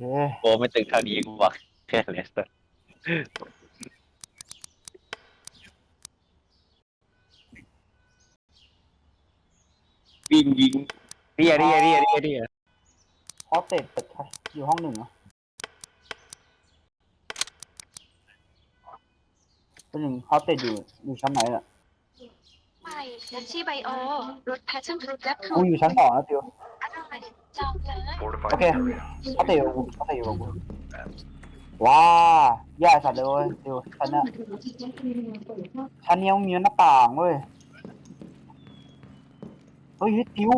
โอ้ไม่ตึงเท่านี้กูบอกแค่เลสเตอร์วิ่งยิงเรียเรียเรียเรียเรียฮอสเตดตึกใครอยู่ห้องหนึ่งเหรอเป็นหนึ่งฮอสเตดอยู่อยู่ชั้นไหนอะใหม่ดัชชี่ไบโอรถแพชชั่นฟรุตและพลูกูอยู่ชั้นสองนะติว อร่อยจองเลย Fortified Okay. area. ฮอสเตดอยู่กับกูฮอสเตดอยู่กับกูว้าแย่สัตว์เลยเว้ยติวชั้นเนี้ยชั้นเนี้ยมันมีหน้าต่างเว้ยเฮ้ยติว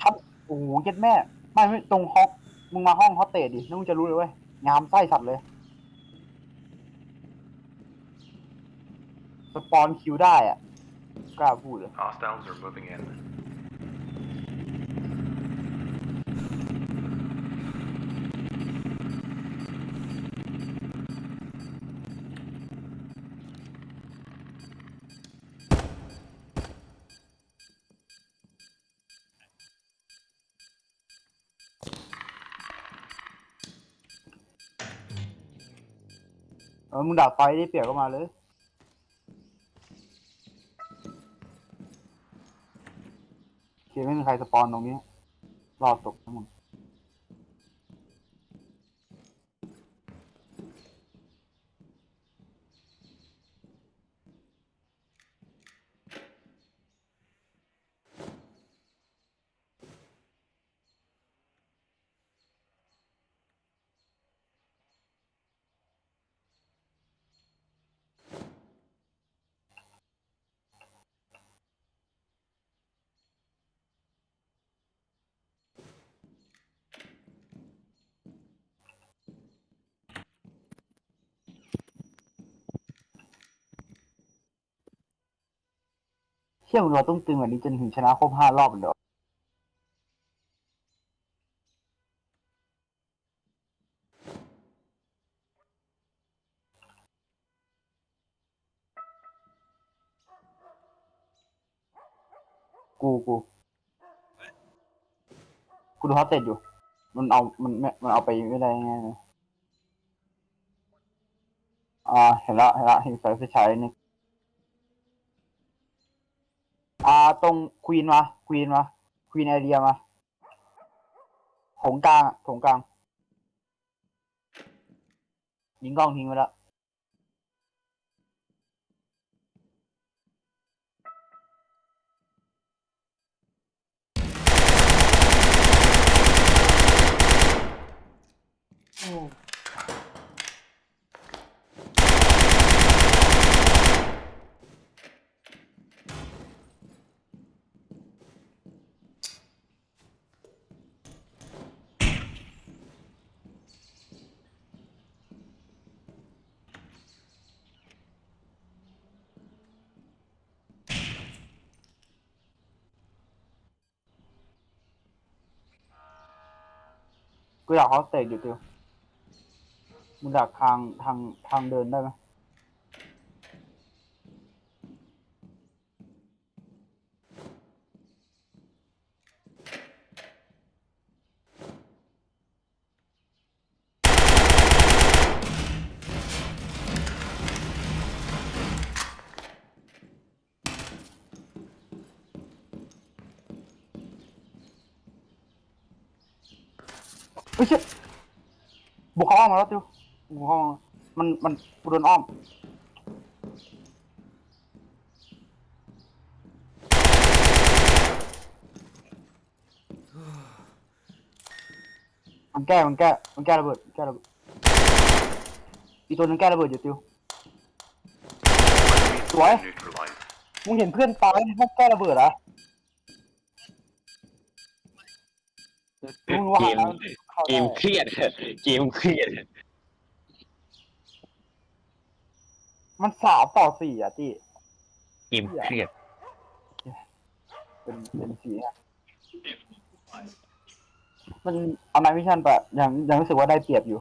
ชั้นโอ้โหเย็ดแม่ไม่ไม่ตรงฮอกมึงมาห้องฮอสเตดดิแล้วมึงจะรู้เลยเว้ยงามไส้สัตว์เลย สปอนคิวได้อะกล้าพูดเลย Hostiles are moving in. เออมึงดับไฟได้เปรียบก็มาเลย โอเคไม่มีใครสปอนตรงนี้ รอดตกทั้งหมด เชื่อมึงเราต้องตึงแบบนี้จนถึงชนะครบห้ารอบเลยกูกูกูดูฮอตเต็ดอยู่ มันเอา มันไม่มันเอาไปไม่ได้ไงายๆอ่า เห็นละ เห็นละ เห็นไฟไฟฉายนี่ อ่า ตรงควีนมาควีนมาควีนไอเดียมาโถงกลางอะถงกลางยิงกล้องทิ้งไปแล้ว เวลาเขาเตะอยู่ติวมึงดักทางทางทางเดินได้ไหม ฮ้ยเชี่ยบุกเข้าอ้อมมาแล้วติวบุกเข้าอ้อมมันมันกูโดนอ้อมมันแก้มันแก้มันแก้ระเบิดแก้ระเบิดอีกตัวหนึงแก้ระเบิดอยู่ติวสวย Neutralized. มึงเห็นเพื่อนตายพวกแก้ระเบิดเหรอมึงว่าเกมแล้ว เข้าเกได้มเครียด เกมเครียด มันสามต่อสี่อะที่เกมเครียด เป็นเป็นสีอะมันเอาไนมิชันไปยังยังรู้สึกว่าได้เปรียบอยู่